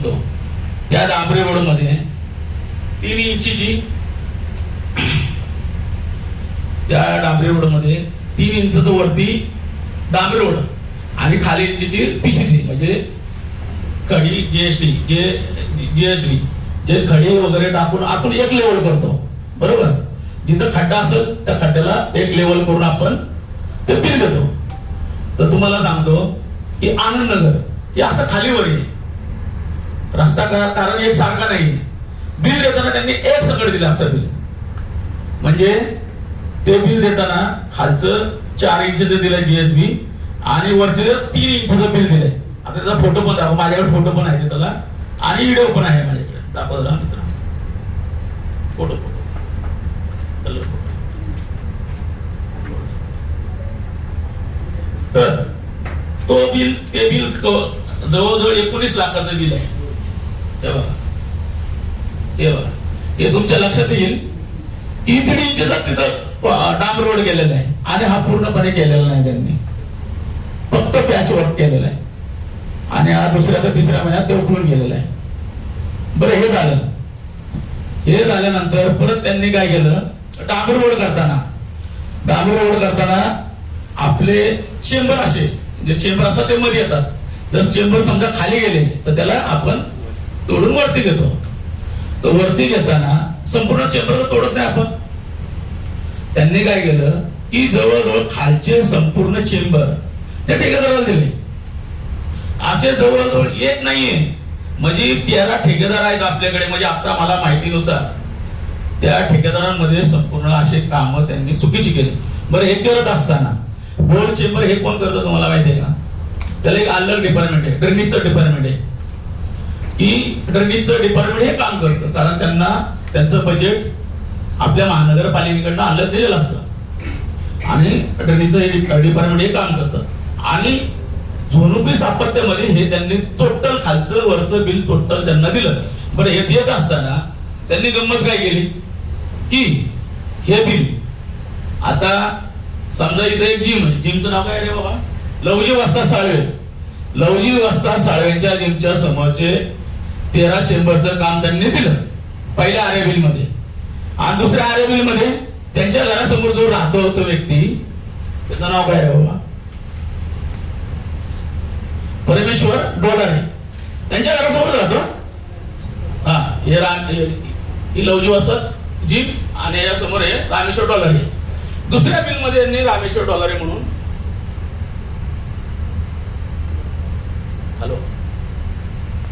म्हणतो. त्या डांबरी रोडमध्ये तीन इंचीची त्या डांबरी रोडमध्ये तीन इंच वरती डांबरी रोड आणि खाली इंचीची पीसीसी म्हणजे खडी जीएसटी जे जीएसटी जे खडी वगैरे टाकून आतून एक लेवल करतो. बरोबर? जिथं खड्डा असेल त्या खड्ड्याला एक लेवल करून आपण ते बिल देतो तर तुम्हाला सांगतो की आनंदनगर हे असं खालीवर आहे. रस्ता का- कारण एक सारखा नाही. बिल देताना त्यांनी एक सकट दिलं असं बिल. म्हणजे ते बिल देताना खालचं चार इंचचं दिलं जीएसबी आणि वरचं तीन इंचचं बिल दिलंय. आता त्याचा फोटो पण दाखव माझ्याकडे फोटो पण आहे त्याला. आणि व्हिडिओ पण आहे माझ्याकडे. दाखवत राहा मित्र फोटो फोटो. तर तो बिल ते बिल जवळजवळ एकोणीस लाखाचं बिल आहे. हे बघा हे बघा हे तुमच्या लक्षात येईल? की दीड इंचचा तिथं प- डांब रोड गेलेला आहे. आणि हा पूर्णपणे केलेला नाही त्यांनी. फक्त पॅच वर्क केलेला आहे. आणि हा दुसऱ्या तर तिसऱ्या महिन्यात ते उकळून गेलेला आहे. बरं हे झालं. हे झाल्यानंतर परत त्यांनी काय केलं? डांबर रोड करताना. डांबर रोड करताना आपले चेंबर असे जे चेंबर असतात ते मध्ये येतात. जर चेंबर समजा खाली गेले तर त्याला आपण तोडून वरती घेतो. तो वरती घेताना संपूर्ण चेंबर तोडत नाही आपण. त्यांनी काय केलं? की जवळजवळ खालचे संपूर्ण चेंबर त्या ठेकेदाराला दिले. असे जवळजवळ एक नाहीये. म्हणजे त्याला ठेकेदार आहेत आपल्याकडे. म्हणजे आता मला माहितीनुसार त्या ठेकेदारांमध्ये संपूर्ण असे काम त्यांनी चुकीची केली. बरं हे करत असताना होल चेंबर हे कोण करतं तुम्हाला माहिती आहे का? त्याला एक अलग डिपार्टमेंट आहे. ड्रेनेजचं डिपार्टमेंट आहे. की ड्रेनेजचं डिपार्टमेंट हे काम करतं. कारण त्यांना त्यांचं बजेट आपल्या महानगरपालिकेकडनं आणलं दिलेलं असतं. आणि ड्रेनेजचं हे डिपार्टमेंट हे काम करतं. आणि झोनुपी स्थापत्यामध्ये हे त्यांनी टोटल खालचं वरचं बिल टोटल त्यांना दिलं. बरं हे देत असताना त्यांनी गंमत काय केली? की हे बिल आता समजा इथे एक जिम आहे. जिमचं नाव काय रे बाबा? लवजी वस्ता साळवे. लवजी वस्ता साळवेच्या जिमच्या समोरचे तेरा चेंबरचं काम त्यांनी दिलं. पहिल्या आरे बिलमध्ये आणि दुसऱ्या आरे बिलमध्ये त्यांच्या घरासमोर जो राहतो तो व्यक्ती त्याचं नाव काय बाबा? परमेश्वर डोलारे. त्यांच्या घरासमोर राहतो. हा हे राम ही लवजी असतात जीप आणि यासमोर आहे रामेश्वर आहे दुसऱ्या बिलमध्ये यांनी रामेश्वर डॉलरे म्हणून